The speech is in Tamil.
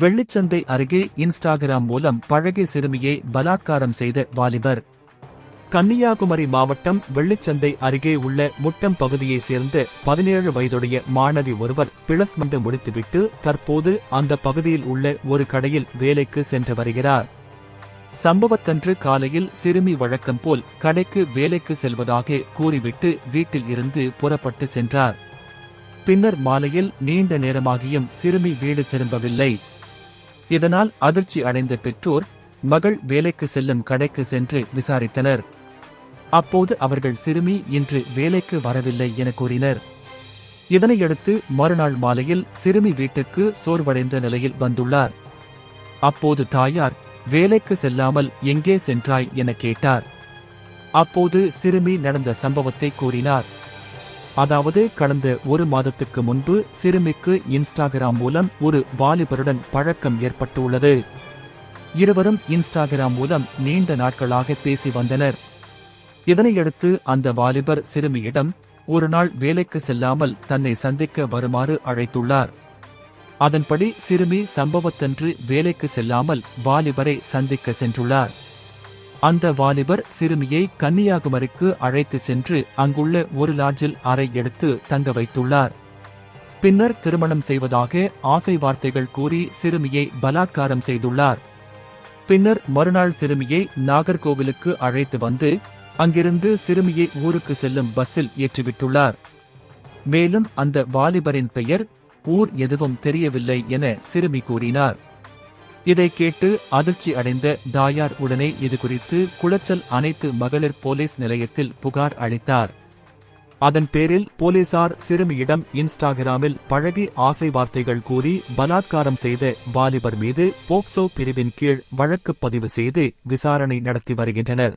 வெள்ளிச்சந்தை அருகே இன்ஸ்டாகிராம் மூலம் பழகிய சிறுமியை பலாத்காரம் செய்த வாலிபர். கன்னியாகுமரி மாவட்டம் வெள்ளிச்சந்தை அருகே உள்ள முட்டம் பகுதியைச் சேர்ந்த பதினேழு வயதுடைய மாணவி ஒருவர் பிளஸ்மண்டு முடித்துவிட்டு தற்போது அந்த பகுதியில் உள்ள ஒரு கடையில் வேலைக்கு சென்று வருகிறார். சம்பவத்தன்று காலையில் சிறுமி வழக்கம் போல் கடைக்கு வேலைக்கு செல்வதாக கூறிவிட்டு வீட்டில் இருந்து புறப்பட்டு சென்றார். பின்னர் மாலையில் நீண்ட நேரமாகியும் சிறுமி வீடு திரும்பவில்லை. இதனால் அதிர்ச்சி அடைந்த பெற்றோர் மகள் வேலைக்கு செல்லும் கடைக்கு சென்று விசாரித்தனர். அப்போது அவர்கள் சிறுமி இன்று வேலைக்கு வரவில்லை என கூறினர். இதனையடுத்து மறுநாள் மாலையில் சிறுமி வீட்டுக்கு சோர்வடைந்த நிலையில் வந்துள்ளார். அப்போது தாயார் வேலைக்கு செல்லாமல் எங்கே சென்றாய்? என கேட்டார். அப்போது சிறுமி நடந்த சம்பவத்தை கூறினார். அதாவது கடந்த ஒரு மாதத்துக்கு முன்பு சிறுமிக்கு இன்ஸ்டாகிராம் மூலம் ஒரு வாலிபருடன் பழக்கம் ஏற்பட்டுள்ளது. இருவரும் இன்ஸ்டாகிராம் மூலம் நீண்ட நாட்களாக பேசி வந்தனர். இதனையடுத்து அந்த வாலிபர் சிறுமியிடம் ஒரு நாள் வேலைக்கு செல்லாமல் தன்னை சந்திக்க வருமாறு அழைத்துள்ளார். அதன்படி சிறுமி சம்பவத்தன்று வேலைக்கு செல்லாமல் வாலிபரை சந்திக்க சென்றுள்ளார். அந்த வாலிபர் சிறுமியை கன்னியாகுமரிக்கு அழைத்து சென்று அங்குள்ள ஒரு லாட்ஜில் அறை எடுத்து தங்க வைத்துள்ளார். பின்னர் திருமணம் செய்வதாக ஆசை வார்த்தைகள் கூறி சிறுமியை பலாத்காரம் செய்துள்ளார். பின்னர் மறுநாள் சிறுமியை நாகர்கோவிலுக்கு அழைத்து வந்து அங்கிருந்து சிறுமியை ஊருக்கு செல்லும் பஸ்ஸில் ஏற்றிவிட்டுள்ளார். மேலும் அந்த வாலிபரின் பெயர் ஊர் எதுவும் தெரியவில்லை என சிறுமி கூறினார். இதை கேட்டு அதிர்ச்சி அடைந்த தாயார் உடனே இது குறித்து குளச்சல் அனைத்து மகளிர் போலீஸ் நிலையத்தில் புகார் அளித்தார். அதன் பேரில் போலீசார் சிறுமியிடம் இன்ஸ்டாகிராமில் பழகி ஆசை வார்த்தைகள் கூறி பலாத்காரம் செய்த வாலிபர் மீது போக்சோ பிரிவின் கீழ் வழக்கு பதிவு செய்து விசாரணை நடத்தி வருகின்றனர்.